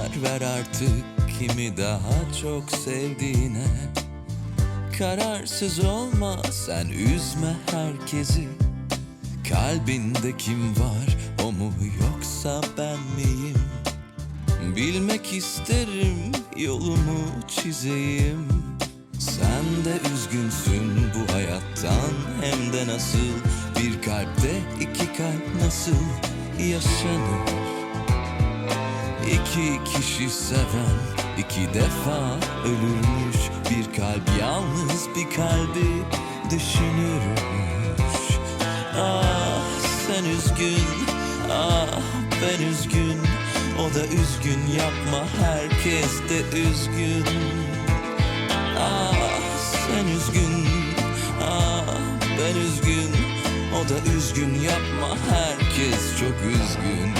Karar ver artık kimi daha çok sevdiğine. Kararsız olma sen üzme herkesi. Kalbinde kim var o mu yoksa ben miyim? Bilmek isterim yolumu çizeyim. Sen de üzgünsün bu hayattan hem de nasıl? Bir kalpte iki kalp nasıl? Yaşanır İki kişi seven iki defa ölürmüş. Bir kalp yalnız bir kalbi düşünürmüş. Ah sen üzgün ah ben üzgün. O da üzgün yapma herkes de üzgün. Ah sen üzgün ah ben üzgün. O da üzgün yapma herkes çok üzgün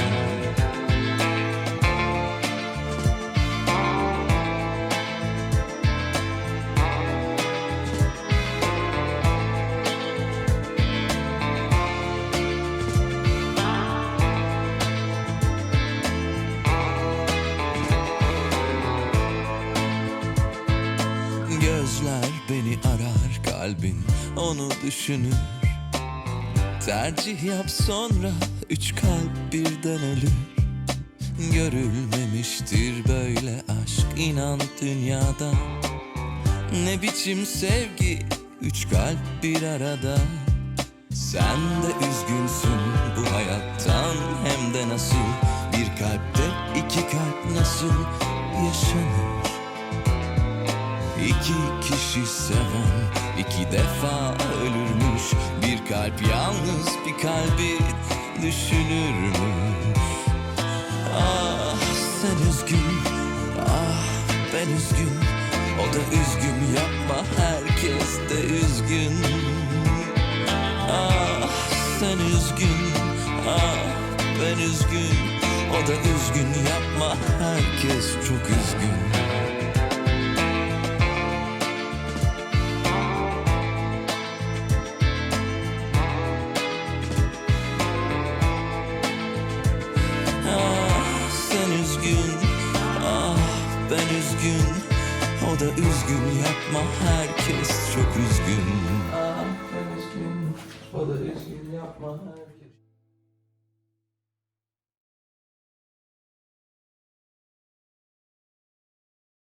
kalbin onu düşünür. Tercih yap sonra üç kalp birden ölür. Görülmemiştir böyle aşk inan dünyada. Ne biçim sevgi üç kalp bir arada? Sen de üzgünsün bu hayattan hem de nasıl? Bir kalpte iki kalp nasıl yaşanır İki kişi seven iki defa ölürmüş. Bir kalp yalnız bir kalbi düşünürmüş. Ah sen üzgün ah ben üzgün. O da üzgün yapma herkes de üzgün. Ah sen üzgün ah ben üzgün. O da üzgün yapma herkes çok üzgün üzgün. Ah ben üzgün. O da üzgün. Yapma herkes çok üzgün. Ah ben üzgün, o da üzgün. Yapma herkes.